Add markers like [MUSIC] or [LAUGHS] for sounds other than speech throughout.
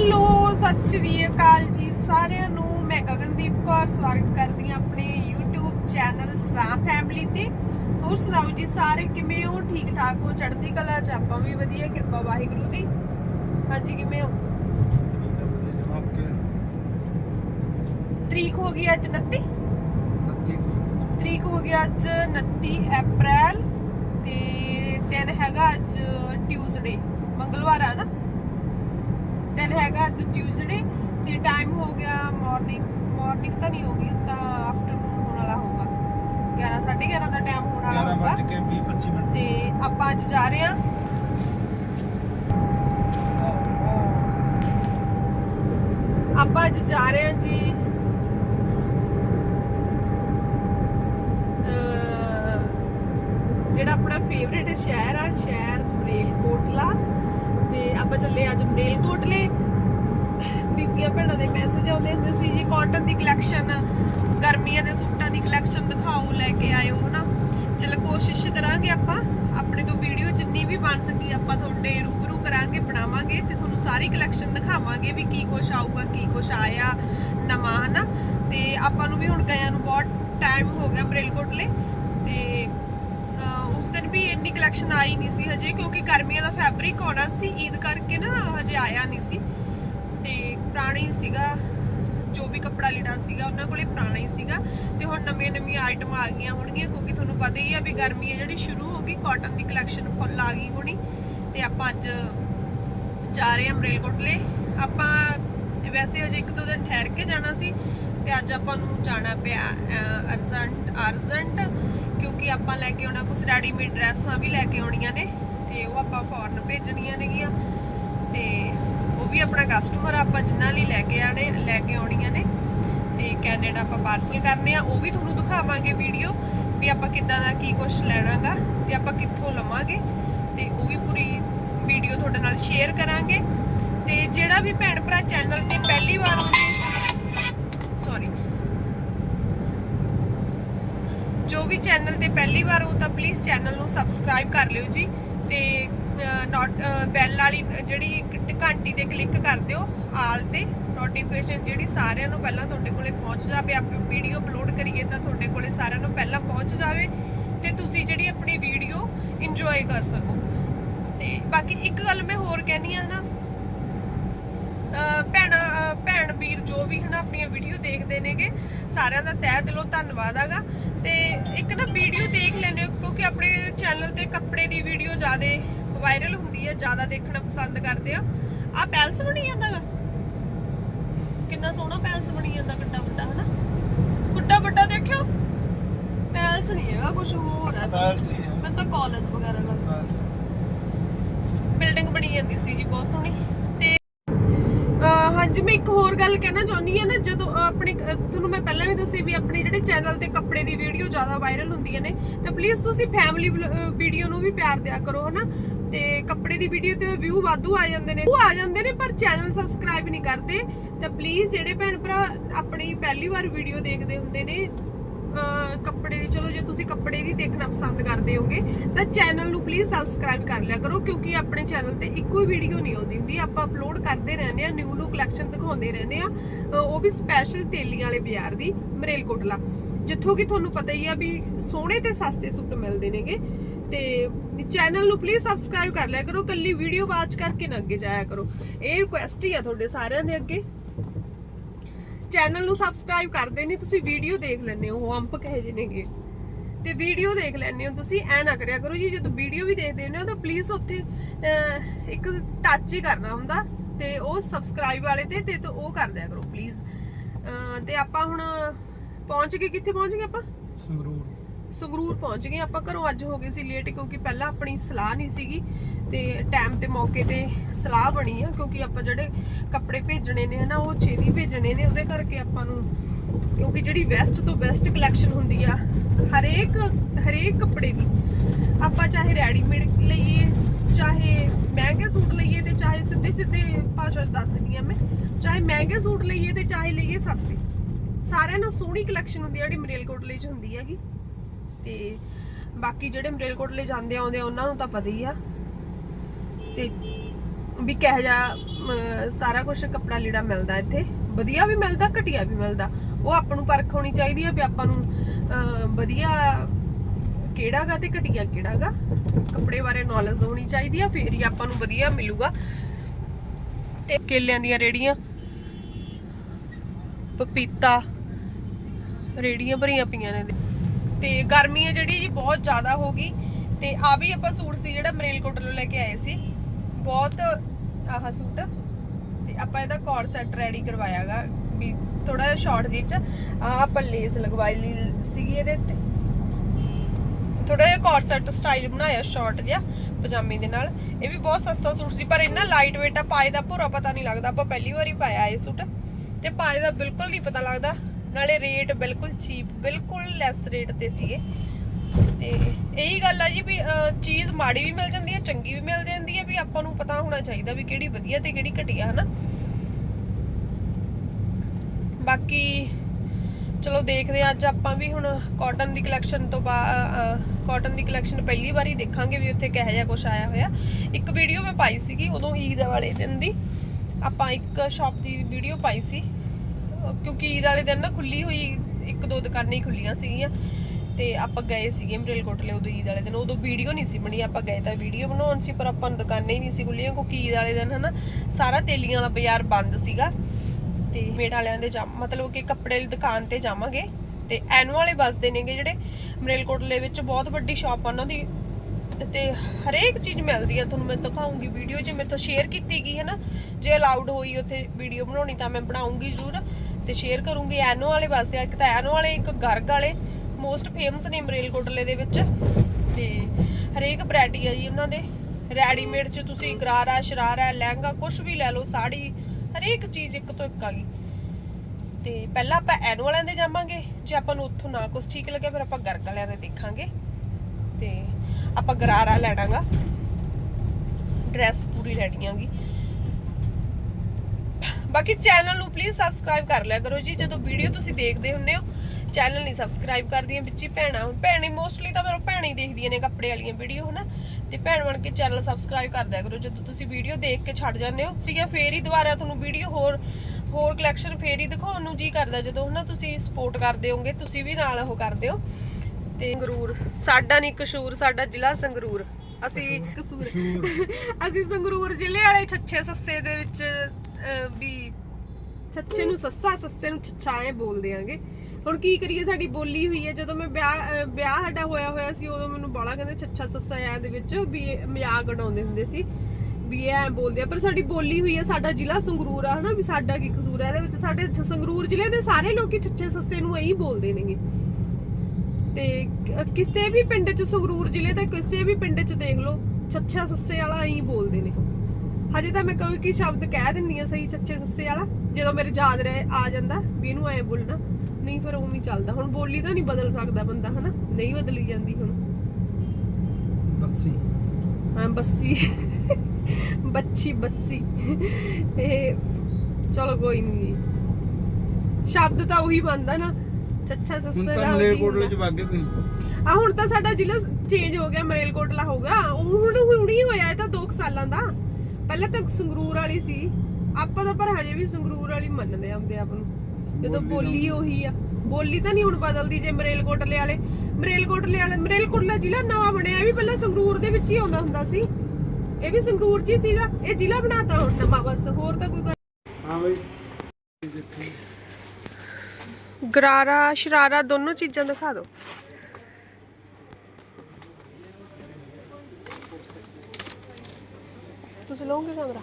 Hello, ਸਤਿ ਸ਼੍ਰੀ ਅਕਾਲ ਜੀ ਸਾਰਿਆਂ ਨੂੰ। ਮੈਂ ਗਗਨਦੀਪ ਕੌਰ, ਸਵਾਗਤ ਕਰਦੀ ਹਾਂ ਆਪਣੇ YouTube ਚੈਨਲ ਸਲਾਮ ਫੈਮਿਲੀ ਤੇ। ਹੋਰ ਸੁਣਾਓ ਜੀ ਸਾਰੇ, ਕਿਵੇਂ ਹੋ? ਠੀਕ ਠਾਕ ਹੋ? ਚੜ੍ਹਦੀ ਕਲਾ ਚ ਆਪਾਂ ਵੀ ਵਧੀਆ, ਕਿਰਪਾ ਵਾਹਿਗੁਰੂ ਦੀ। ਹਾਂਜੀ, ਕਿਵੇਂ ਹੋ? ਤਰੀਕ ਹੋ ਗਈ ਅੱਜ 29 ਤਰੀਕ ਹੋ ਗਈ ਅੱਜ 29 ਅਪ੍ਰੈਲ ਤੇ ਦਿਨ ਹੈਗਾ ਅੱਜ ਟਿਊਜ਼ਡੇ ਮੰਗਲਵਾਰ ਆ ਨਾ? ਦਿਨ ਹੈਗਾ ਅੱਜ ਟਿਊਜ਼ਡੇ ਤੇ ਟਾਈਮ ਹੋ ਗਿਆ ਮਾਰਨਿੰਗ ਮਾਰਨਿੰਗ ਤਾਂ ਨਹੀਂ ਹੋ ਗਈ ਤਾਂ ਆਫਟਰਨੂਨ ਹੋਣ ਵਾਲਾ ਹੋਊਗਾ। 11 11:30 ਦਾ ਟਾਈਮ ਹੋਣ ਵਾਲਾ 11 ਹੋਊਗਾ। ਵੱਜ ਕੇ 20 25 ਮਿੰਟ। ਤੇ ਆਪਾਂ ਅੱਜ ਜਾ ਰਹੇ ਹਾਂ। ਆਪਾਂ ਅੱਜ ਜਾ ਰਹੇ ਹਾਂ ਜੀ ਜਿਹੜਾ ਆਪਣਾ ਫੇਵਰੇਟ ਸ਼ਹਿਰ ਆ ਸ਼ਹਿਰ ਮਰੇਲਕੋਟਲਾ ਤੇ ਆਪਾਂ ਚੱਲੇ ਅੱਜ ਮਰੇਲਕੋਟਲੇ ਬੀਬੀਆਂ ਭੈਣਾਂ ਦੇ ਮੈਸੇਜ ਆਉਂਦੇ ਹੁੰਦੇ ਸੀ ਜੀ ਕਾਟਨ ਦੀ ਕਲੈਕਸ਼ਨ ਗਰਮੀਆਂ ਦੇ ਸੂਟਾਂ ਦੀ ਕਲੈਕਸ਼ਨ ਦਿਖਾਓ, ਲੈ ਕੇ ਆਇਓ, ਹਨਾ? ਚਲੋ ਕੋਸ਼ਿਸ਼ ਕਰਾਂਗੇ ਆਪਾਂ, ਆਪਣੇ ਤੋਂ ਵੀਡੀਓ ਜਿੰਨੀ ਵੀ ਬਣ ਸਕੀ ਆਪਾਂ ਤੁਹਾਡੇ ਰੂਬਰੂ ਕਰਾਂਗੇ, ਬਣਾਵਾਂਗੇ ਤੇ ਤੁਹਾਨੂੰ ਸਾਰੀ ਕਲੈਕਸ਼ਨ ਦਿਖਾਵਾਂਗੇ ਵੀ ਕੀ ਕੁਛ ਆਊਗਾ, ਕੀ ਕੁਛ ਆਇਆ ਨਵਾਂ, ਹਨਾ? ਤੇ ਆਪਾਂ ਨੂੰ ਵੀ ਹੁਣ ਗਇਆਂ ਨੂੰ ਬਹੁਤ ਟਾਈਮ ਹੋ ਗਿਆ ਬਰੇਲਕੋਟਲੇ ਤੇ ਉਸ ਦਿਨ ਵੀ ਇੰਨੀ ਕਲੈਕਸ਼ਨ ਆਈ ਨਹੀਂ ਸੀ ਹਜੇ, ਕਿਉਂਕਿ ਗਰਮੀਆਂ ਦਾ ਫੈਬਰਿਕ ਆਉਣਾ ਸੀ, ਈਦ ਕਰਕੇ ਨਾ ਹਜੇ ਆਇਆ ਨਹੀਂ ਸੀ। ਪੁਰਾਣਾ ਹੀ ਸੀਗਾ, ਜੋ ਵੀ ਕੱਪੜਾ ਲੀੜਾ ਸੀਗਾ, ਉਹਨਾਂ ਕੋਲੇ ਪੁਰਾਣਾ ਹੀ ਸੀਗਾ ਤੇ ਹੁਣ ਨਵੀਆਂ ਨਵੀਆਂ ਆਈਟਮਾਂ ਆ ਗਈਆਂ ਹੋਣਗੀਆਂ ਕਿਉਂਕਿ ਤੁਹਾਨੂੰ ਪਤਾ ਹੀ ਆ ਵੀ ਗਰਮੀ ਹੈ ਜਿਹੜੀ ਸ਼ੁਰੂ ਹੋ ਗਈ ਕਾਟਨ ਦੀ ਕਲੈਕਸ਼ਨ ਫੁੱਲ ਆ ਗਈ ਹੋਣੀ ਤੇ ਆਪਾਂ ਅੱਜ ਜਾ ਰਹੇ ਹਾਂ ਮਰੇਲਕੋਟਲੇ ਆਪਾਂ ਵੈਸੇ ਅਜੇ ਇੱਕ ਦੋ ਦਿਨ ਠਹਿਰ ਕੇ ਜਾਣਾ ਸੀ ਤੇ ਅੱਜ ਆਪਾਂ ਨੂੰ ਜਾਣਾ ਪਿਆ ਅਰਜੈਂਟ ਅਰਜੈਂਟ ਕਿਉਂਕਿ ਆਪਾਂ ਲੈ ਕੇ ਆਉਣਾ ਕੁਝ ਰੈਡੀਮੇਡ ਡਰੈਸਾਂ ਵੀ ਲੈ ਕੇ ਆਉਣੀਆਂ ਨੇ ਤੇ ਉਹ ਆਪਾਂ ਫੋਰਨ ਭੇਜਣੀਆਂ ਨੇਗੀਆਂ ਤੇ ਉਹ ਵੀ ਆਪਣਾ ਕਸਟਮਰ ਆਪਾਂ ਜਿਨ੍ਹਾਂ ਲਈ ਲੈ ਕੇ ਆਣੇ, ਲੈ ਕੇ ਆਉਣੀਆਂ ਨੇ, ਤੇ ਕੈਨੇਡਾ ਆਪਾਂ ਪਾਰਸਲ ਕਰਨੇ ਆ, ਉਹ ਵੀ ਤੁਹਾਨੂੰ ਦਿਖਾਵਾਂਗੇ ਵੀਡੀਓ ਵੀ ਆਪਾਂ ਕਿੱਦਾਂ ਦਾ ਕੀ ਕੁਝ ਲੈਣਾਗਾ, ਤੇ ਆਪਾਂ ਕਿੱਥੋਂ ਲਵਾਂਗੇ, ਤੇ ਉਹ ਵੀ ਪੂਰੀ ਵੀਡੀਓ ਤੁਹਾਡੇ ਨਾਲ ਸ਼ੇਅਰ ਕਰਾਂਗੇ, ਤੇ ਜਿਹੜਾ ਵੀ ਭੈਣ ਭਰਾ ਚੈਨਲ ਤੇ ਪਹਿਲੀ ਵਾਰ ਹੋਵੇ ਸੌਰੀ ਜੋ ਵੀ ਚੈਨਲ ਤੇ ਪਹਿਲੀ ਵਾਰ ਹੋ ਤਾਂ ਪਲੀਜ਼ ਚੈਨਲ ਨੂੰ ਸਬਸਕ੍ਰਾਈਬ ਕਰ ਲਿਓ ਜੀ, ਤੇ ਨੋਟ ਬੈਲ ਵਾਲੀ, ਜਿਹੜੀ ਕ- ਘੰਟੀ ਤੇ ਕਲਿੱਕ ਕਰ ਦਿਓ ਆਲ ਤੇ ਨੋਟੀਫਿਕੇਸ਼ਨ ਜਿਹੜੀ ਸਾਰਿਆਂ ਨੂੰ ਪਹਿਲਾਂ ਤੁਹਾਡੇ ਕੋਲੇ ਪਹੁੰਚ ਜਾਵੇ। ਆਪ ਵੀਡੀਓ ਅਪਲੋਡ ਕਰੀਏ ਤਾਂ ਤੁਹਾਡੇ ਕੋਲੇ ਸਾਰਿਆਂ ਨੂੰ ਪਹਿਲਾਂ ਪਹੁੰਚ ਜਾਵੇ ਤੇ ਤੁਸੀਂ ਜਿਹੜੀ ਆਪਣੀ ਵੀਡੀਓ ਇੰਜੋਏ ਕਰ ਸਕੋ। ਤੇ ਬਾਕੀ ਇੱਕ ਗੱਲ ਮੈਂ ਹੋਰ ਕਹਿਣੀ ਆ ਹਨਾ ਅਹ, ਭੈਣ ਭੈਣ ਵੀਰ ਜੋ ਵੀ ਹਨਾ ਆਪਣੀਆਂ ਵੀਡੀਓ ਦੇਖਦੇ ਨੇਗੇ, ਸਾਰਿਆਂ ਦਾ ਤਹਿ ਦਿਲੋਂ ਧੰਨਵਾਦ ਹੈਗਾ। ਤੇ ਇੱਕ ਨਾ ਵੀਡੀਓ ਦੇਖ ਲੈਣੇ ਕਿਉਂਕਿ ਆਪਣੇ ਚੈਨਲ ਤੇ ਕੱਪੜੇ ਦੀ ਵੀਡੀਓ ਜ਼ਿਆਦਾ ਵਾਇਰਲ ਹੁੰਦੀ ਹੈ ਜ਼ਿਆਦਾ ਦੇਖਣਾ ਪਸੰਦ ਕਰਦੇ ਆ। ਆ ਪੈਲਸ ਬਣੀ ਜਾਂਦਾਗਾ ਕਿੰਨਾ ਸੋਹਣਾ ਪੈਲਸ ਬਣੀ ਜਾਂਦਾ ਕਿੱਡਾ ਵੱਡਾ ਹਨਾ? ਕਿੱਡਾ ਵੱਡਾ ਦੇਖਿਓ। ਪੈਲਸ ਨਹੀਂ ਹੈਗਾ ਕੁਝ ਹੋਰ ਹੈ ਦਾਲ ਸੀ ਮੈਨੂੰ ਤਾਂ ਕਾਲਜ ਵਗੈਰਾ ਲੱਗਦਾ। ਦਾਲ ਸੀ ਬਿਲਡਿੰਗ ਬਣੀ ਜਾਂਦੀ ਸੀ ਜੀ ਬਹੁਤ ਸੋਹਣੀ। ਤੇ ਹਾਂਜੀ ਮੈਂ ਇੱਕ ਹੋਰ ਗੱਲ ਕਹਿਣਾ ਚਾਹੁੰਦੀ ਹਾਂ ਨਾ ਜਦੋਂ ਆਪਣੇ ਤੁਹਾਨੂੰ ਮੈਂ ਪਹਿਲਾਂ ਵੀ ਦੱਸੀ ਵੀ ਆਪਣੇ ਜਿਹੜੇ ਚੈਨਲ ਤੇ ਕੱਪੜੇ ਦੀ ਵੀਡੀਓ ਜ਼ਿਆਦਾ ਵਾਇਰਲ ਹੁੰਦੀਆਂ ਨੇ ਤਾਂ ਪਲੀਜ਼ ਤੁਸੀਂ ਫੈਮਿਲੀ ਵੀਡੀਓ ਨੂੰ ਵੀ ਪਿਆਰ ਦਿਆ ਕਰੋ ਹਨਾ? ਤੇ ਕੱਪੜੇ ਦੀ ਵੀਡੀਓ ਤੇ ਵਿਊ ਵਾਧੂ ਆ ਜਾਂਦੇ ਨੇ। ਉਹ ਆ ਜਾਂਦੇ ਨੇ, ਪਰ ਚੈਨਲ ਸਬਸਕ੍ਰਾਈਬ ਨਹੀਂ ਕਰਦੇ। ਤਾਂ ਪਲੀਜ਼ ਜਿਹੜੇ ਭੈਣ ਭਰਾ ਆਪਣੀ ਪਹਿਲੀ ਵਾਰ ਵੀਡੀਓ ਦੇਖਦੇ ਹੁੰਦੇ ਨੇ ਕੱਪੜੇ ਦੀ, ਚਲੋ ਜੇ ਤੁਸੀਂ ਕੱਪੜੇ ਦੀ ਦੇਖਣਾ ਪਸੰਦ ਕਰਦੇ ਹੋਗੇ, ਤਾਂ ਚੈਨਲ ਨੂੰ ਪਲੀਜ਼ ਸਬਸਕ੍ਰਾਈਬ ਕਰ ਲਿਆ ਕਰੋ, ਕਿਉਂਕਿ ਆਪਣੇ ਚੈਨਲ ਤੇ ਇੱਕੋ ਹੀ ਵੀਡੀਓ ਨਹੀਂ ਆਉਂਦੀ ਹੁੰਦੀ। ਆਪਾਂ ਅਪਲੋਡ ਕਰਦੇ ਰਹਿੰਦੇ ਆ ਨਿਊ ਨਿਊ ਕਲੈਕਸ਼ਨ ਦਿਖਾਉਂਦੇ ਰਹਿੰਦੇ ਆ ਉਹ ਵੀ ਸਪੈਸ਼ਲ ਤੇਲੀ ਵਾਲੇ ਬਾਜ਼ਾਰ ਦੀ, ਮਰੇਲਕੋਟਲਾ। ਜਿੱਥੋਂ ਕਿ ਤੁਹਾਨੂੰ ਪਤਾ ਹੀ ਆ ਵੀ ਸੋਹਣੇ ਤੇ ਸਸਤੇ ਸੂਟ ਮਿਲਦੇ ਨੇਗੇ। ਤੇ ਚੈਨਲ ਨੂੰ ਪਲੀਜ਼ ਸਬਸਕ੍ਰਾਈਬ ਕਰ ਲਿਆ ਕਰੋ ਕੱਲੀ ਵੀਡੀਓ ਵਾਚ ਕਰਕੇ ਨਾ ਅੱਗੇ ਜਾਇਆ ਕਰੋ। ਇਹ ਰਿਕੁਐਸਟ ਹੀ ਆ ਤੁਹਾਡੇ ਸਾਰਿਆਂ ਦੇ ਅੱਗੇ। ਚੈਨਲ ਨੂੰ ਸਬਸਕ੍ਰਾਈਬ ਕਰਦੇ ਨਹੀਂ, ਤੁਸੀਂ ਵੀਡੀਓ ਦੇਖ ਲੈਂਦੇ ਹੋ ਅੰਪ ਕਹੇ ਜਿਹੇ ਨੇਗੇ। ਤੇ ਵੀਡੀਓ ਦੇਖ ਲੈਂਦੇ ਹੋ ਤੁਸੀਂ, ਐ ਨਾ ਕਰਿਆ ਕਰੋ ਜੀ, ਜਦੋਂ ਵੀਡੀਓ ਵੀ ਦੇਖਦੇ ਹੋ ਤਾਂ ਪਲੀਜ਼ ਉੱਥੇ ਇੱਕ ਟੱਚ ਹੀ ਕਰਨਾ ਹੁੰਦਾ ਤੇ ਉਹ ਸਬਸਕ੍ਰਾਈਬ ਵਾਲੇ ਤੇ ਤੇ ਉਹ ਕਰ ਦਿਆ ਕਰੋ ਪਲੀਜ਼ ਤੇ ਆਪਾਂ ਹੁਣ ਪਹੁੰਚ ਗਏ, ਕਿੱਥੇ ਪਹੁੰਚ ਗਏ ਆਪਾਂ? ਸੰਗਰੂਰ। ਸੰਗਰੂਰ ਪਹੁੰਚ ਗਏ। ਆਪਾਂ ਘਰੋਂ ਅੱਜ ਹੋ ਗਏ ਸੀ ਲੇਟ ਕਿਉਂਕਿ ਪਹਿਲਾਂ ਆਪਣੀ ਸਲਾਹ ਨਹੀਂ ਸੀਗੀ ਤੇ ਟਾਈਮ ਤੇ ਮੌਕੇ ਤੇ ਸਲਾਹ ਬਣੀ ਆ ਕਿਉਂਕਿ ਆਪਾਂ ਜਿਹੜੇ ਕੱਪੜੇ ਭੇਜਣੇ ਨੇ ਹਨਾ, ਉਹ ਛੇਤੀ ਭੇਜਣੇ ਨੇ, ਉਹਦੇ ਕਰਕੇ ਆਪਾਂ ਨੂੰ ਕਿਉਂਕਿ ਜਿਹੜੀ ਬੈਸਟ ਤੋਂ ਬੈਸਟ ਕਲੈਕਸ਼ਨ ਹੁੰਦੀ ਆ, ਹਰੇਕ ਹਰੇਕ ਕੱਪੜੇ ਦੀ, ਆਪਾਂ ਚਾਹੇ ਰੈਡੀਮੇਡ ਲਈਏ, ਚਾਹੇ ਮਹਿੰਗੇ ਸੂਟ ਲਈਏ ਤੇ ਚਾਹੇ ਸਿੱਧੇ ਸਿੱਧੇ ਭਾਸ਼ਾ 'ਚ ਦੱਸ ਦਿੰਦੀ ਆ ਮੈਂ, ਚਾਹੇ ਮਹਿੰਗੇ ਸੂਟ ਲਈਏ ਤੇ ਚਾਹੇ ਲਈਏ ਸਸਤੇ। ਸਾਰਿਆਂ ਨਾਲ ਸੋਹਣੀ ਕਲੈਕਸ਼ਨ ਹੁੰਦੀ ਆ ਜਿਹੜੀ ਮਰੇਲਕੋਟ ਲਈ 'ਚ ਹੁੰਦੀ ਹੈਗੀ। ਤੇ ਬਾਕੀ ਜਿਹੜੇ ਮਰੇਲਕੋਟਲੇ ਜਾਂਦੇ ਆਉਂਦੇ ਉਹਨਾਂ ਨੂੰ ਤਾਂ ਪਤਾ ਹੀ ਆ। ਤੇ ਵੀ ਕਿਹੋ ਜਿਹਾ ਸਾਰਾ ਕੁਝ ਕੱਪੜਾ ਲੀੜਾ ਮਿਲਦਾ ਇੱਥੇ। ਵਧੀਆ ਵੀ ਮਿਲਦਾ, ਘਟੀਆ ਵੀ ਮਿਲਦਾ। ਉਹ ਆਪਾਂ ਨੂੰ ਪਰਖ ਹੋਣੀ ਚਾਹੀਦੀ ਹੈ ਵੀ ਆਪਾਂ ਨੂੰ ਵਧੀਆ ਕਿਹੜਾਗਾ ਤੇ ਘਟੀਆ ਕਿਹੜਾਗਾ। ਕੱਪੜੇ ਬਾਰੇ ਨੌਲੇਜ ਹੋਣੀ ਚਾਹੀਦੀ ਆ, ਫੇਰ ਹੀ ਆਪਾਂ ਨੂੰ ਵਧੀਆ ਮਿਲੂਗਾ। ਤੇ ਕੇਲਿਆਂ ਦੀਆਂ ਰੇੜੀਆਂ, ਪਪੀਤਾ, ਰੇੜੀਆਂ ਭਰੀਆਂ ਪਈਆਂ ਨੇ। ਤੇ ਗਰਮੀ ਹੈ ਜਿਹੜੀ ਜੀ ਬਹੁਤ ਜ਼ਿਆਦਾ ਹੋ ਗਈ ਤੇ ਆ ਵੀ ਆਪਾਂ ਸੂਟ ਸੀ ਜਿਹੜਾ ਮਰੇਲਕੋਟ ਤੋਂ ਲੈ ਕੇ ਆਏ ਸੀ। ਬਹੁਤ ਆਹ ਸੂਟ। ਤੇ ਆਪਾਂ ਇਹਦਾ ਕੋਡ ਸੈਟ ਰੈਡੀ ਕਰਵਾਇਆਗਾ ਵੀ ਥੋੜਾ ਜਿਹਾ ਸ਼ਾਰਟ ਜਿਹੇ ਚ। ਆ ਆਪਾਂ ਲੇਸ ਲਗਵਾਈ ਲਈ ਸੀਗੀ ਇਹਦੇ ਤੇ। ਥੋੜਾ ਜਿਹਾ ਕੋਡ ਸੈਟ ਸਟਾਈਲ ਬਣਾਇਆ ਸ਼ਾਰਟ ਜਿਹਾ ਪਜਾਮੇ ਦੇ ਨਾਲ। ਇਹ ਵੀ ਬਹੁਤ ਸਸਤਾ ਸੂਟ ਸੀ, ਪਰ ਇੰਨਾ ਲਾਈਟ weight ਆ, ਪਾਏ ਦਾ ਭੋਰਾ ਪਤਾ ਨਹੀਂ ਲੱਗਦਾ। ਆਪਾਂ ਪਹਿਲੀ ਵਾਰੀ ਪਾਇਆ ਇਹ ਸੂਟ। ਤੇ ਪਾਏ ਦਾ ਬਿਲਕੁਲ ਨਹੀਂ ਪਤਾ ਲੱਗਦਾ। ਨਾਲੇ ਰੇਟ ਬਿਲਕੁਲ ਚੀਪ ਬਿਲਕੁਲ ਲੈਸ ਰੇਟ ਤੇ ਸੀਗੇ। ਤੇ ਇਹੀ ਗੱਲ ਆ ਜੀ ਵੀ ਚੀਜ਼ ਮਾੜੀ ਵੀ ਮਿਲ ਜਾਂਦੀ ਹੈ ਚੰਗੀ ਵੀ ਮਿਲ ਜਾਂਦੀ ਹੈ ਵੀ ਆਪਾਂ ਨੂੰ ਪਤਾ ਹੋਣਾ ਚਾਹੀਦਾ ਵੀ ਕਿਹੜੀ ਵਧੀਆ ਤੇ ਕਿਹੜੀ ਘਟੀਆ, ਹਨਾ? ਬਾਕੀ ਚਲੋ ਦੇਖਦੇ ਹਾਂ ਅੱਜ ਆਪਾਂ ਵੀ ਹੁਣ ਕਾਟਨ ਦੀ ਕਲੈਕਸ਼ਨ ਤੋਂ ਬਾਅਦ ਕਾਟਨ ਦੀ ਕਲੈਕਸ਼ਨ ਪਹਿਲੀ ਵਾਰੀ ਦੇਖਾਂਗੇ ਵੀ ਉੱਥੇ ਕਿਹੋ ਜਿਹਾ ਕੁਝ ਆਇਆ ਹੋਇਆ। ਇੱਕ ਵੀਡੀਓ ਮੈਂ ਪਾਈ ਸੀਗੀ ਉਦੋਂ ਈਦ ਵਾਲੇ ਦਿਨ ਦੀ। ਆਪਾਂ ਇੱਕ ਸ਼ਾਪ ਦੀ ਵੀਡੀਓ ਪਾਈ ਸੀ। ਕਿਉਂਕਿ ਈਦ ਵਾਲੇ ਦਿਨ ਨਾ ਖੁੱਲੀ ਹੋਈ, ਇੱਕ ਦੋ ਦੁਕਾਨਾਂ ਹੀ ਖੁੱਲੀਆਂ ਸੀਗੀਆਂ। ਤੇ ਆਪਾਂ ਗਏ ਸੀਗੇ ਮਰੇਲਕੋਟਲੇ ਉਦੋਂ ਈਦ ਵਾਲੇ ਦਿਨ। ਉਦੋਂ ਵੀਡੀਓ ਨਹੀਂ ਸੀ ਬਣੀ, ਆਪਾਂ ਗਏ ਤਾਂ ਵੀਡੀਓ ਬਣਾਉਣ ਸੀ, ਪਰ ਆਪਾਂ ਨੂੰ ਦੁਕਾਨਾਂ ਹੀ ਨਹੀਂ ਸੀ ਖੁੱਲੀਆਂ ਕਿਉਂਕਿ ਈਦ ਵਾਲੇ ਦਿਨ ਹਨਾ, ਸਾਰਾ ਤੇਲੀਆਂ ਵਾਲਾ ਬਾਜ਼ਾਰ ਬੰਦ ਸੀਗਾ। ਤੇ ਮੇਟ ਵਾਲਿਆਂ ਦੇ ਮਤਲਬ ਕਿ ਕੱਪੜੇ ਦੀ ਦੁਕਾਨ ਤੇ ਜਾਵਾਂਗੇ। ਤੇ ਐਨੂ ਵਾਲੇ ਵੱਸਦੇ ਨੇਗੇ ਜਿਹੜੇ ਮਰੇਲਕੋਟਲੇ ਵਿੱਚ ਬਹੁਤ ਵੱਡੀ ਸ਼ਾਪ ਆ ਉਹਨਾਂ ਦੀ। ਤੇ ਹਰੇਕ ਚੀਜ਼ ਮਿਲਦੀ ਆ, ਤੁਹਾਨੂੰ ਮੈਂ ਦਿਖਾਉਂਗੀ ਵੀਡੀਓ। ਜੇ ਮੇਥੋਂ ਸ਼ੇਅਰ ਕੀਤੀ ਗਈ ਹੈ ਨਾ, ਜੇ ਅਲਾਉਡ ਹੋਈ ਉੱਥੇ ਵੀਡੀਓ ਬਣਾਉਣੀ ਤਾਂ ਮੈਂ ਬਣਾਉਂਗੀ ਜ਼ਰੂਰ। ਤੇ ਸ਼ੇਅਰ ਕਰੂੰਗੀ ਐਨੋ ਵਾਲੇ ਵਾਸਤੇ, ਇੱਕ ਤਾਂ ਐਨੋ ਵਾਲੇ, ਇੱਕ ਗਰਗ ਵਾਲੇ ਮੋਸਟ ਫੇਮਸ ਨੇ ਮਰੇਲਕੋਟਲੇ ਦੇ ਵਿੱਚ। ਤੇ ਹਰੇਕ ਵੈਰਾਈਟੀ ਆ ਜੀ ਉਹਨਾਂ ਦੇ। ਰੈਡੀਮੇਡ ਚ ਤੁਸੀਂ ਗਰਾਰਾ, ਸ਼ਰਾਰਾ, ਲਹਿੰਗਾ ਕੁਝ ਵੀ ਲੈ ਲਓ, ਸਾੜੀ, ਹਰੇਕ ਚੀਜ਼ ਇੱਕ ਤੋਂ ਇੱਕ ਆ ਗਈ। ਤੇ ਪਹਿਲਾਂ ਆਪਾਂ ਐਨੋ ਵਾਲਿਆਂ ਦੇ ਜਾਵਾਂਗੇ। ਜੇ ਆਪਾਂ ਨੂੰ ਉੱਥੋਂ ਨਾ ਕੁਝ ਠੀਕ ਲੱਗਿਆ ਫਿਰ ਆਪਾਂ ਗਰਗ ਵਾਲਿਆਂ ਦੇ ਦੇਖਾਂਗੇ। ਤੇ ਆਪਾਂ ਗਰਾਰਾ ਲੈਣਾਗਾ। ਡਰੈਸ ਪੂਰੀ ਲੈਣੀ ਆਗੀ। ਬਾਕੀ ਚੈਨਲ ਨੂੰ ਪਲੀਜ਼ ਸਬਸਕ੍ਰਾਈਬ ਕਰ ਲਿਆ ਕਰੋ ਜੀ। ਜਦੋਂ ਵੀਡੀਓ ਤੁਸੀਂ ਦੇਖਦੇ ਹੁੰਨੇ ਹੋ ਚੈਨਲ ਨਹੀਂ ਸਬਸਕ੍ਰਾਈਬ ਕਰਦੀਆਂ ਵਿੱਚ ਹੀ ਭੈਣਾਂ। ਭੈਣੀ ਮੋਸਟਲੀ ਤਾਂ ਮਤਲਬ ਭੈਣਾਂ ਹੀ ਦੇਖਦੀਆਂ ਨੇ ਕੱਪੜੇ ਵਾਲੀਆਂ ਵੀਡੀਓ ਹਨਾ? ਤੇ ਭੈਣ ਬਣ ਕੇ ਚੈਨਲ ਸਬਸਕ੍ਰਾਈਬ ਕਰ ਦਿਆ ਕਰੋ। ਜਦੋਂ ਤੁਸੀਂ ਵੀਡੀਓ ਦੇਖ ਕੇ ਛੱਡ ਜਾਂਦੇ ਹੋ ਠੀਕ ਹੈ ਫੇਰ ਹੀ ਦੁਬਾਰਾ ਤੁਹਾਨੂੰ ਵੀਡੀਓ ਹੋਰ ਹੋਰ ਕਲੈਕਸ਼ਨ ਫੇਰ ਹੀ ਦਿਖਾਉਣ ਨੂੰ ਜੀ ਕਰਦਾ। ਜਦੋਂ ਹਨਾ ਤੁਸੀਂ ਸਪੋਰਟ ਕਰਦੇ ਹੋਗੇ ਤੁਸੀਂ ਵੀ ਨਾਲ ਉਹ ਕਰਦੇ ਹੋ। ਤੇ ਸੰਗਰੂਰ ਸਾਡਾ ਨਹੀਂ ਕਸ਼ੂਰ ਸਾਡਾ ਜ਼ਿਲ੍ਹਾ ਸੰਗਰੂਰ। ਅਸੀਂ ਕਸੂਰ। [LAUGHS] ਅਸੀਂ ਸੰਗਰੂਰ ਜ਼ਿਲ੍ਹੇ ਵਾਲੇ ਛੱਛੇ ਸੱਸੇ ਦੇ ਵਿੱਚ ਵੀ ਛੱਛੇ ਨੂੰ ਸੱਸਾ, ਸੱਸੇ ਨੂੰ ਛੱਛਾ ਬੋਲਦੇ ਆਂਗੇ। ਹੁਣ ਕੀ ਕਰੀਏ, ਸਾਡੀ ਬੋਲੀ ਹੋਈ ਹੈ। ਜਦੋਂ ਮੈਂ ਵਿਆਹ ਵਿਆਹ ਸਾਡਾ ਹੋਇਆ ਹੋਇਆ ਸੀ, ਉਦੋਂ ਮੈਨੂੰ ਬਾਲਾ ਕਹਿੰਦੇ ਛੱਛਾ, ਸੱਸਾ ਆ ਦੇ ਵਿੱਚ, ਵੀ ਮਜ਼ਾਕ ਉਡਾਉਂਦੇ ਹੁੰਦੇ ਸੀ, ਵੀ ਐ ਬੋਲਦੇ ਆ। ਪਰ ਸਾਡੀ ਬੋਲੀ ਹੋਈ ਹੈ, ਸਾਡਾ ਜ਼ਿਲ੍ਹਾ ਸੰਗਰੂਰ ਆ, ਹਨਾ, ਵੀ ਸਾਡਾ ਕੀ ਕਸੂਰ ਹੈ ਇਹਦੇ ਵਿੱਚ ਸਾਡੇ ਸੰਗਰੂਰ ਜ਼ਿਲ੍ਹੇ ਦੇ ਸਾਰੇ ਲੋਕੀ ਛੱਛੇ, ਸੱਸੇ ਨੂੰ ਇਹੀ ਬੋਲਦੇ ਨੇਗੇ। ਤੇ ਕਿਸੇ ਵੀ ਪਿੰਡ 'ਚ ਸੰਗਰੂਰ ਜ਼ਿਲ੍ਹੇ ਦਾ, ਕਿਸੇ ਵੀ ਪਿੰਡ 'ਚ ਦੇਖ ਲਓ, ਛੱਛਾ, ਸੱਸੇ ਵਾਲਾ ਇਹੀ ਬੋਲਦੇ ਨੇ। ਹਜੇ ਤਾਂ ਮੈਂ ਕੋਈ ਕੀ ਸ਼ਬਦ ਕਹਿ ਦਿੰਨੀ ਆ ਸਹੀ ਛੱਛੇ ਸੱਸੇ ਵਾਲਾ ਜਦੋਂ ਮੇਰੇ ਯਾਦ ਰਹੇ ਆ ਜਾਂਦਾ ਵੀ ਇਹਨੂੰ ਐ ਬੋਲਣਾ। ਨਹੀਂ ਪਰ ਉਵੇਂ ਹੀ ਚੱਲਦਾ। ਹੁਣ ਬੋਲੀ ਤਾਂ ਨਹੀਂ ਬਦਲ ਸਕਦਾ ਬੰਦਾ ਹਨਾ? ਨਹੀਂ ਬਦਲੀ ਜਾਂਦੀ ਹੁਣ। ਬੱਸੀ। ਹਾਂ ਬੱਸੀ। ਬੱਚੀ ਬੱਸੀ। ਇਹ ਚਲੋ ਕੋਈ ਨਹੀਂ। ਸ਼ਬਦ ਤਾਂ ਉਹੀ ਬਣਦਾ ਨਾ ਚੱਛਾ ਹੁਣ ਸੱਸੇ ਤਾਂ ਦਾ ਉਹੀ ਮਲੇਰਕੋਟਲੇ ਚ ਹੁੰਦਾ। ਵਗ ਗਏ ਤੁਸੀਂ। ਆ ਹੁਣ ਤਾਂ ਸਾਡਾ ਜ਼ਿਲ੍ਹਾ ਚੇਂਜ ਹੋ ਗਿਆ ਮਰੇਲਕੋਟਲਾ ਹੋ ਗਿਆ। ਉਹ ਹੁਣ ਹੁਣੀ ਹੋਇਆ ਇਹ ਤਾਂ 2 ਸਾਲਾਂ ਦਾ। ਪਹਿਲਾਂ ਤਾਂ ਸੰਗਰੂਰ ਵਾਲੀ ਸੀ। ਆਪਾਂ ਤਾਂ ਪਰ ਹਜੇ ਵੀ ਸੰਗਰੂਰ ਵਾਲੀ ਮੰਨਦੇ ਆਂਦੇ ਆਪ ਨੂੰ। ਜਦੋਂ ਬੋਲੀ ਉਹੀ ਆ। ਬੋਲੀ ਤਾਂ ਨਹੀਂ ਹੁਣ ਬਦਲਦੀ ਜੇ ਮਰੇਲਕੋਟਲੇ ਵਾਲੇ। ਮਰੇਲਕੋਟਲੇ ਵਾਲੇ ਮਰੇਲਕੋਟਲਾ ਜ਼ਿਲ੍ਹਾ ਨਵਾਂ ਬਣਿਆ ਵੀ ਪਹਿਲਾਂ ਸੰਗਰੂਰ ਦੇ ਵਿੱਚ ਹੀ ਆਉਂਦਾ ਹੁੰਦਾ ਸੀ। ਇਹ ਵੀ ਸੰਗਰੂਰ 'ਚ ਹੀ ਸੀਗਾ। ਇਹ ਜ਼ਿਲ੍ਹਾ ਬਣਾਤਾ ਹੁਣ ਨਵਾਂ ਬਸ। ਹੋਰ ਤਾਂ ਕੋਈ ਹਾਂ ਬਈ। ਗਰਾਰਾ ਸ਼ਰਾਰਾ ਦੋਨੋਂ ਚੀਜ਼ਾਂ ਦਿਖਾ ਦਿਓ। ਤੁਸੀਂ ਲਓਗੇ ਕੈਮਰਾ?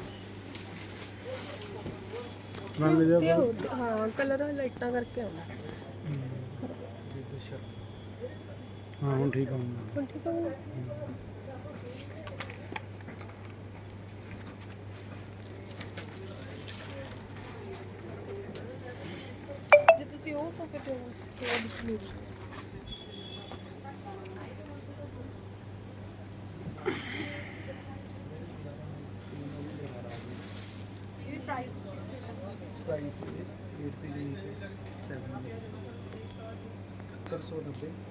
ਤੇ ਉਹ- ਹਾਂ ਕਲਰ ਲਾਈਟਾਂ ਕਰਕੇ ਆਉਂਦਾ। ਹਾਂ ਹੁਣ ਠੀਕ ਆਉਂਦਾ। ਹੁਣ ਠੀਕ ਹੋ ਜੇ ਤੁਸੀਂ ਉਹ ਸੋਫੇ ਤੇ ਹੋ ਥੋੜਾ ਵਿੱਚ ਨੂੰ ਇਹ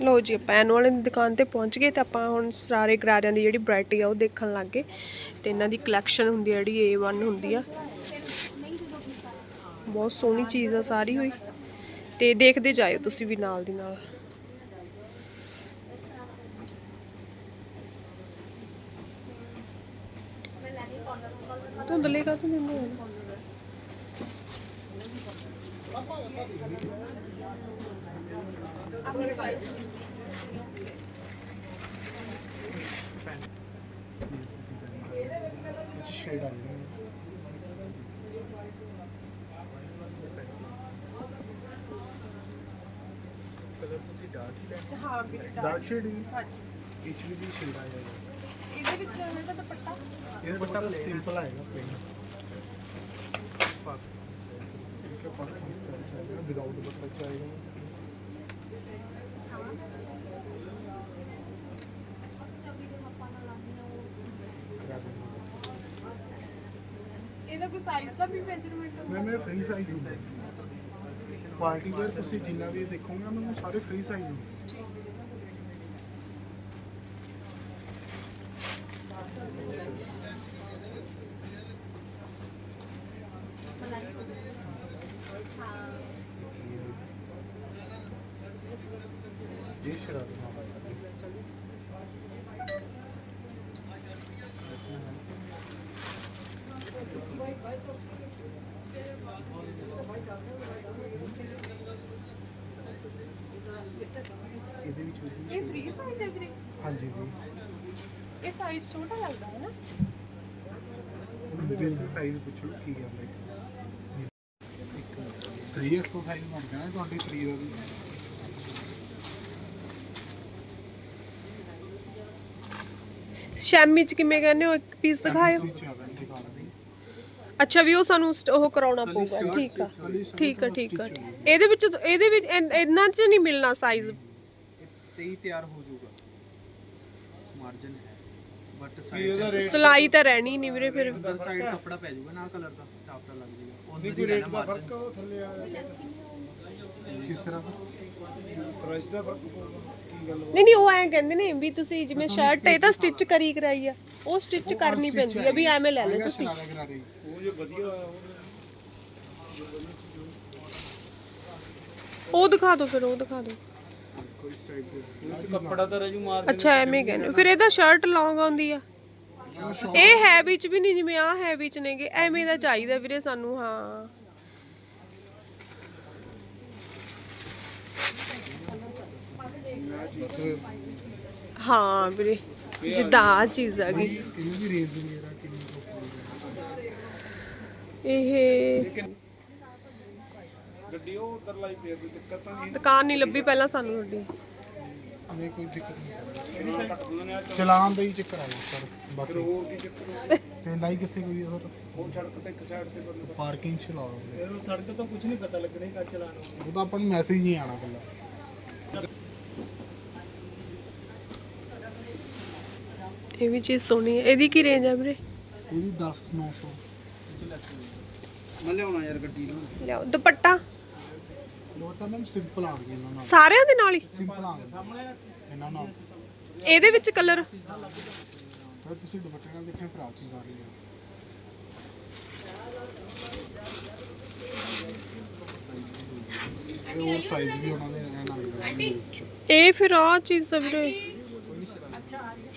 ਲਓ ਜੀ, ਆਪਾਂ ਐਨੂਅਲ ਦੀ ਦੁਕਾਨ ਤੇ ਪਹੁੰਚ ਗਏ ਤੇ ਆਪਾਂ ਹੁਣ ਸਰਾਰੇ ਗਰਾਰਿਆਂ ਦੀ ਜਿਹੜੀ ਵੈਰਾਈਟੀ ਆ ਉਹ ਦੇਖਣ ਲੱਗ ਗਏ। ਤੇ ਇਹਨਾਂ ਦੀ ਕਲੈਕਸ਼ਨ ਹੁੰਦੀ ਆ ਜਿਹੜੀ A1 ਹੁੰਦੀ ਆ। ਬਹੁਤ ਸੋਹਣੀ ਚੀਜ਼ ਆ ਸਾਰੀ ਹੋਈ। ਤੇ ਦੇਖਦੇ ਜਾਇਓ ਤੁਸੀਂ ਵੀ ਨਾਲ ਦੀ ਨਾਲ। ਧੁੰਦਲੇ ਕਾ ਤੂੰ ਦਿੰਦੇ ਸ਼ੇਡ ਆ ਗਿਆ ਕਲਰ ਤੁਸੀਂ ਡਾਰਕ ਹੀ ਲੈਣਾ ਹਾਂ ਵੀ ਡਾਰਕ ਸ਼ੇਡ ਹੀ ਹਾਂਜੀ ਐਚਵੀ ਦੀ ਸ਼ੇਡ ਆ ਜਾਏਗਾ ਇਹਦੇ ਵਿੱਚ ਇਹਨਾਂ ਦਾ ਦੁਪੱਟਾ ਇਹ ਦੁਪੱਟਾ ਸਿੰਪਲ ਆਏਗਾ ਪਲੇਨ ਠੀਕ ਹੈ ਪਾਕਿਸਤਾਨ ਸਟਾਈਲ ਆਏਗਾ ਵਿਦਆਊਟ ਦੁਪੱਟਾ ਚਾਹੀਦਾ। ਸਾਈਜ਼ ਦਾ ਵੀ ਮੈਜਰਮੈਂਟ ਮੈਂ ਮੈਂ ਫ੍ਰੀ ਸਾਈਜ਼ ਹੁੰਦਾ। ਕੁਆਲਿਟੀ ਵੇਅਰ ਤੁਸੀਂ ਜਿੰਨਾ ਵੀ ਦੇਖੋਗੇ ਮੈਨੂੰ ਸਾਰੇ ਫ੍ਰੀ ਸਾਈਜ਼ ਹੁੰਦੇ। ਇਹ ਸ਼ਰਾਬ ਨਾਲ ਇਹਦੇ ਵਿੱਚ ਵੀ ਇਹ ਫ੍ਰੀ ਸਾਈਜ਼ ਹੈ ਵੀਰੇ ਹਾਂਜੀ ਜੀ ਇਹ ਸਾਈਜ਼ ਛੋਟਾ ਲੱਗਦਾ ਹੈ ਨਾ। ਉਹਦੇ ਵਿੱਚ ਸਾਈਜ਼ ਪੁੱਛੋ ਕੀ ਗੱਲ ਹੈ 3 ਐਕਸਰਸਾਈਜ਼ ਬਣ ਗਿਆ ਨਾ 23 ਦਾ ਵੀ। ਸ਼ੈਮੀ ਚ ਕਿਵੇਂ ਕਹਿੰਦੇ ਹੋ? ਇੱਕ ਪੀਸ ਦਿਖਾਇਓ। ਅੱਛਾ ਵੀ ਉਹ ਸਾਨੂੰ ਸਟ- ਉਹ ਕਰਾਉਣਾ ਪਊਗਾ। ਠੀਕ ਆ। ਠੀਕ ਆ ਠੀਕ ਆ। ਇਹਦੇ ਵਿੱਚ ਇਹਦੇ ਵਿੱਚ ਇਨ- ਇਹਨਾਂ ਚ ਨਹੀਂ ਮਿਲਣਾ ਸਾਈਜ਼ ਤੇ ਹੀ ਤਿਆਰ ਹੋ ਜਾਊਗਾ ਮਾਰਜਨ ਹੈ ਬਟ ਸਾਈਡ ਸਿਲਾਈ ਤਾਂ ਰਹਿਣੀ ਨਹੀਂ ਵੀਰੇ ਫਿਰ। ਉਧਰ ਸਾਈਡ ਕੱਪੜਾ ਪੈ ਜਾਊਗਾ ਨਾ ਕਲਰ ਦਾ ਟਾਪਟਾ ਲੱਗ ਜਾਊਗਾ ਉਹਦੇ ਦੀ ਰੇਟ ਦਾ ਫ਼ਰਕ ਥੱਲੇ ਆ ਕਿਸ ਤਰ੍ਹਾਂ ਦਾ? ਪ੍ਰਾਈਸ ਦਾ ਫ਼ਰਕ ਕੀ ਗੱਲ ਨਹੀਂ ਨਹੀਂ ਉਹ ਐਂ ਕਹਿੰਦੇ ਨੇ ਵੀ ਤੁਸੀਂ ਜਿਵੇਂ ਸ਼ਰਟ ਇਹ ਤਾਂ ਸਟਿਚ ਕਰੀ ਕਰਾਈ ਆ ਉਹ ਸਟਿਚ ਕਰਨੀ ਪੈਂਦੀ ਆ ਵੀ ਐਵੇਂ ਲੈ ਲਓ ਤੁਸੀਂ। ਉਹ ਜੋ ਵਧੀਆ ਉਹ ਦਿਖਾ ਦਿਓ ਫਿਰ ਉਹ ਦਿਖਾ ਦਿਓ। ਕੱਪੜਾ ਤਾਂ ਰਜੂ ਮਾਰ ਅੱਛਾ ਐਵੇਂ ਕਹਿੰਦੇ ਫਿਰ ਇਹਦਾ ਸ਼ਰਟ ਲੌਂਗ ਆਉਂਦੀ ਆ। ਇਹ ਹੈ ਵਿੱਚ ਵੀ ਨਹੀਂ ਜਿਵੇਂ ਆ ਹੈ ਵਿੱਚ ਨੇਗੇ ਐਵੇਂ ਦਾ ਚਾਹੀਦਾ ਵੀਰੇ ਸਾਨੂੰ ਹਾਂ। ਹਾਂ ਵੀਰੇ ਜਿੱਦਾਂ ਆ ਚੀਜ਼ ਆ ਗਈ। ਇਹਨੂੰ ਵੀ ਰੇਂਜ ਵਗੈਰਾ ਕਿੰਨੀ ਕੁ ਇਹ ਗੱਡੀ ਉਹ ਉਧਰ ਲਾਈ ਪਈ ਕੋਈ ਦਿੱਕਤ ਤਾਂ ਨਹੀਂ। ਦੁਕਾਨ ਨਹੀਂ ਲੱਭੀ ਪਹਿਲਾਂ ਸਾਨੂੰ ਤੁਹਾਡੀ ਨਹੀਂ ਕੋਈ ਦਿੱਕਤ ਨਹੀਂ। ਚਲਾਨ ਦਾ ਹੀ ਚੱਕਰ ਆ ਸਰ ਬਾਕੀ। ਹੋਰ ਕੀ ਚੱਕਰ ਤੇ ਲਾਈ ਕਿੱਥੇ ਕੋਈ ਸਰ ਉਹ ਸੜਕ ਤੇ ਇੱਕ ਸਾਈਡ ਤੇ ਬੰਦੇ ਪਾਰਕਿੰਗ ਚ ਲਾਓ। ਉਹ ਸੜਕ ਤੋਂ ਕੁਝ ਨਹੀਂ ਪਤਾ ਲੱਗਣਾ ਕਾ ਚਲਾਣਾ ਉਹ ਤਾਂ ਆਪਾਂ ਨੂੰ ਮੈਸੇਜ ਹੀ ਆਣਾ ਕੱਲਾ ਇਹ ਵੀ ਚੀਜ਼ ਸੋਹਣੀ ਹੈ। ਇਹਦੀ ਕੀ ਰੇਂਜ ਆ ਵੀਰੇ? ਇਹਦੀ 10 900 ਮੈਂ ਲਿਆਉਣਾ ਯਾਰ ਗੱਡੀ ਨੂੰ। ਲਿਆਓ। ਦੁਪੱਟਾ? ਲੋ ਤਾਂ ਮੈਮ ਸਿੰਪਲ ਆ ਗਈ ਇਹਨਾਂ ਨਾਲ। ਸਾਰਿਆਂ ਦੇ ਨਾਲ ਹੀ? ਸਿੰਪਲ ਆ ਗਈ। ਇਹਨਾਂ ਨਾਲ। ਇਹਦੇ ਵਿੱਚ ਕਲਰ ਫਿਰ ਤੁਸੀਂ ਦੁਪੱਟੇ ਨਾਲ ਦੇਖਿਆ ਫਿਰ ਆ ਚੀਜ਼ ਆ ਰਹੀ ਹੈ ਇਹ ਹੋਰ ਸਾਈਜ਼ ਵੀ ਉਹਨਾਂ ਦੇ ਵਿੱਚ। ਇਹ ਫਿਰ ਆ ਚੀਜ਼ ਦਾ ਵੀਰੇ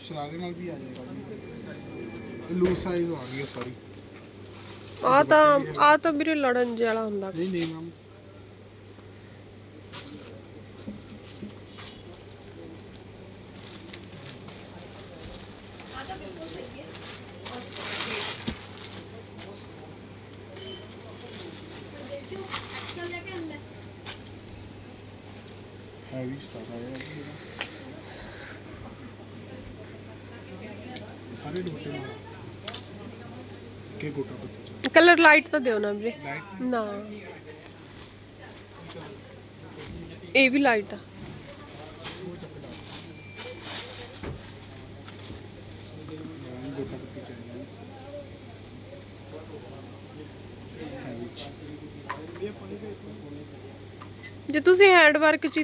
ਸ਼ਰਾਰੇ ਨਾਲ ਵੀ ਆ ਜਾਏਗਾ ਲੂਜ਼ ਸਾਈਜ਼ ਆ ਗਈ ਹੈ ਸਾਰੀ। ਆ ਤਾਂ ਆ ਤਾਂ ਵੀਰੇ ਲੜਨ ਜਿਹਾ ਹੁੰਦਾ। ਨਹੀਂ ਨਹੀਂ ਮੈਮ ਸਾਰੇ ਦੁਪੱਟੇ ਨਾਲ ਕੇ ਗੋਟਾ ਪੱਤੀ ਕਲਰ ਲਾਈਟ ਤਾਂ ਦਿਓ ਨਾ ਵੀਰੇ। ਨਾ। ਇਹ ਵੀ ਲਾਈਟ ਆ। ਜੇ ਤੁਸੀਂ ਹੈਂਡ ਵਰਕ ਚ ਹੀ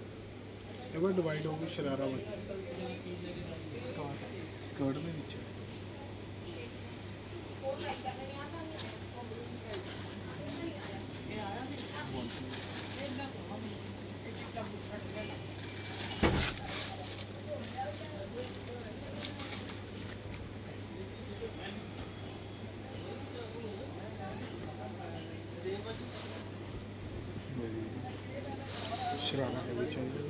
ਹੈ ਸ਼- एक बार डिवाइड होगी शरारा में स्कर्ट में नीचे शरारा है भी चाहिए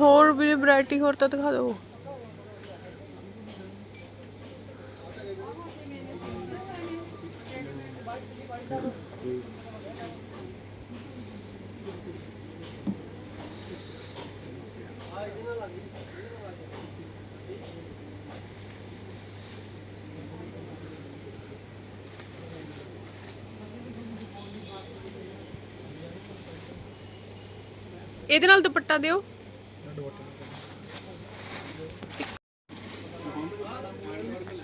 ਹੋਰ ਵੀ ਵੈਰਾਈਟੀ ਹੋਰ ਤਾਂ ਦਿਖਾ ਦਿਓ। ਇਹਦੇ ਨਾਲ ਦੁਪੱਟਾ ਦਿਓ।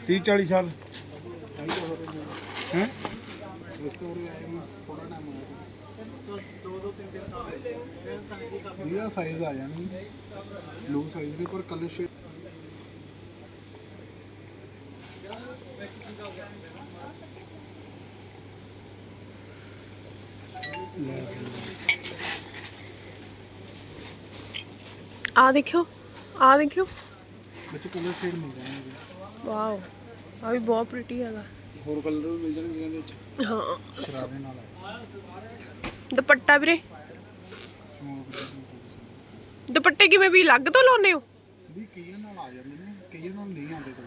30 40 ਸਾਲ। ਸਾਈਜ਼ ਆ ਜਾਣੀ। ਆ ਦੇਖਿਓ ਬੱਚੇ ਕਲਰ ਸ਼ੇਡ ਮੰਗਾਏ ਨੇ ਵਾਓ ਆ ਵੀ ਬਹੁਤ ਪ੍ਰੀਟੀ ਹੈਗਾ। ਹੋਰ ਕਲਰ ਵੀ ਮਿਲ ਜਾਣਗੇ ਇਹਦੇ ਵਿੱਚ? ਹਾਂ। ਸ਼ਰਾਰੇ ਨਾਲ ਦੁਪੱਟਾ ਵੀਰੇ। ਦੁਪੱਟੇ ਕਿਵੇਂ ਵੀ ਅਲੱਗ ਤੋਂ ਲਾਉਨੇ ਹੋ? ਵੀ ਕਈਆਂ ਨਾਲ ਆ ਜਾਂਦੇ ਨੇ ਕਈਆਂ ਨਾਲ ਨਹੀਂ ਆਉਂਦੇ ਕੋਲ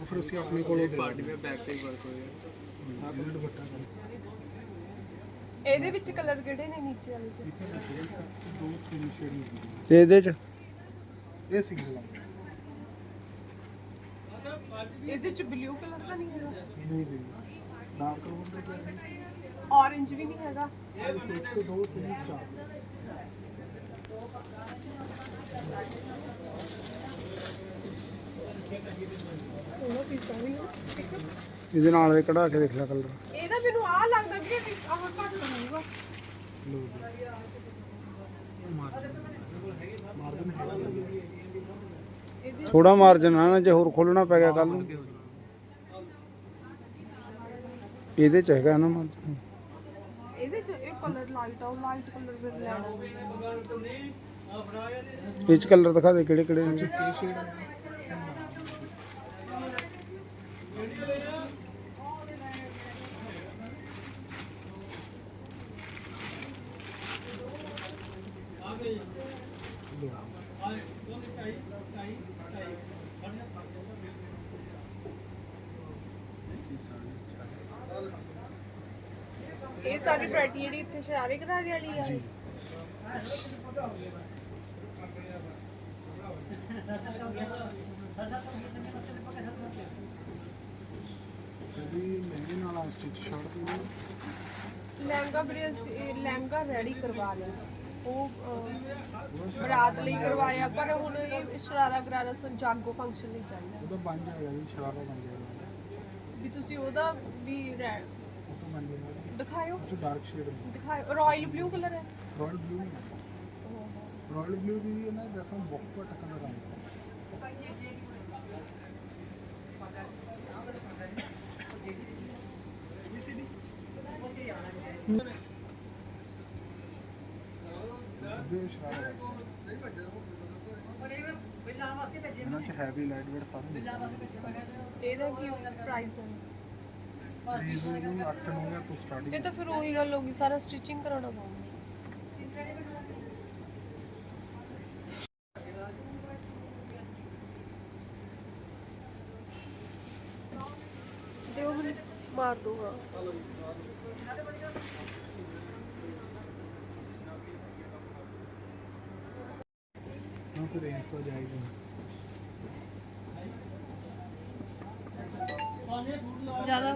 ਉਹ ਫਿਰ ਅਸੀਂ ਆਪਣੇ ਕੋਲੋਂ ਦੇ ਪਾਰਟੀ ਵਿੱਚ ਬੈਕ ਤੇ ਵਰਕ ਹੋਇਆ ਆਹ ਦੁਪੱਟਾ ਇਹਦੇ ਵਿੱਚ ਕਲਰ ਕਿਹੜੇ ਨੇ ਨੀਚੇ ਵਾਲੇ ਚ? ਦੋ ਤਿੰਨ ਸ਼ੇਡ ਨੇ। ਇਹਦੇ ਚ? ਇਹ ਸਿੰਗਲ ਆ। ਇਹਦੇ ਚ ਬਲੂ ਕਲਰ ਤਾਂ ਨਹੀਂ ਹੈਗਾ? ਨਹੀਂ ਦੇ ਡਾਰਕ ਕਲਰ ਦਾ orange ਵੀ ਨਹੀਂ ਹੈਗਾ? ਇਹ ਦੇਖੋ ਇੱਕ ਦੋ ਤਿੰਨ ਚਾਰ ਸੋਹਣਾ ਪੀਸਾ ਵੀ ਹੈ ਠੀਕ ਹੈ। ਇਹਦੇ ਨਾਲ ਇਹ ਕਢਾ ਕੇ ਦੇਖ ਲੈ ਕਲਰ ਇਹਦਾ ਮੈਨੂੰ ਆ ਲੱਗਦਾ ਇਹ ਆਹ ਘੱਟ ਲੱਗੂਗਾ ਲੋ ਮਾਰਜਨ ਹੈ ਥੋੜਾ ਮਾਰਜਨ ਆ ਨਾ ਜੇ ਹੋਰ ਖੋਲਣਾ ਪੈ ਗਿਆ ਕੱਲ ਨੂੰ। ਇਹਦੇ ਚ ਹੈਗਾ ਨਾ ਮਾਰਜਨ ਇਹਦੇ ਚ ਇਹ ਕਲਰ ਲਾਈਟ ਆ ਲਾਈਟ ਕਲਰ ਫਿਰ ਲੈਣਾ। ਇਹ ਚ ਕਲਰ ਦਿਖਾ ਦੇ ਕਿਹੜੇ ਕਿਹੜੇ ਨੇ। ਵੈਰਾਈਟੀ ਜਿਹੜੀ ਇੱਥੇ ਸ਼ਰਾਰੇ ਘਰਾਰੇ ਵਾਲੀ ਆ। ਜੀ ਇਹਦੀ ਮਹਿੰਗੇ ਨਾਲ ਸਟਿਚ ਸ਼ਰਟ ਦੀ ਲਹਿੰਗਾ ਵੀਰੇ ਅਸੀਂ ਇਹ ਲਹਿੰਗਾ ਰੈਡੀ ਕਰਵਾ ਲਿਆ। ਉਹ ਅਹ, ਬਰਾਤ ਲਈ ਕਰਵਾਇਆ ਪਰ ਹੁਣ ਇਹ ਸ਼ਰਾਰਾ ਗਰਾਰਾ ਸਨ ਜਾਗੋ ਫੰਕਸ਼ਨ ਲਈ ਚਾਹੀਦਾ। ਉਹਦਾ ਬਣ ਜਾਏਗਾ ਜੀ ਸ਼ਰਾਰਾ ਬਣ ਜਾਏਗਾ। ਵੀ ਤੁਸੀਂ ਉਹਦਾ ਵੀ ਰੈ- ਉਹ ਤੋਂ ਬਣ ਜਾਏਗਾ। ਦਿਖਾਇਓ। ਉਹ ਡਾਰਕ ਸ਼ੇਡ ਦਿਖਾਇਓ। ਰਾਇਲ ਬਲੂ ਕਲਰ ਹੈ। ਰਾਇਲ ਬਲੂ ਰਾਇਲ ਬਲੂ ਦੀ ਇਹ ਨਾ ਦਸਾਂ ਬਹੁਤ ਕਲਰ ਆਉਂਦਾ ਇਹ ਸ਼ਰਾਰਾ ਇਹਨਾਂ ਚ ਹੈਵੀ ਲਾਈਟ ਵੇਟ ਸਾਰੇ ਇਹਦਾ ਕੀ ਪ੍ਰਾਈਸ ਹੈ? ਪ੍ਰੀਜ਼ ਨੂੰ 8 9 ਤੋਂ ਸਟਾਰਟਿੰਗ ਇਹ ਤਾਂ ਫਿਰ ਉਹੀ ਗੱਲ ਹੋਗੀ ਸਾਰਾ ਸਟਿਚਿੰਗ ਕਰਾਉਣਾ ਪਊਗਾ ਤੇ ਉਹ ਹੁਣ ਮਾਰ ਦੂਗਾ ਨਾ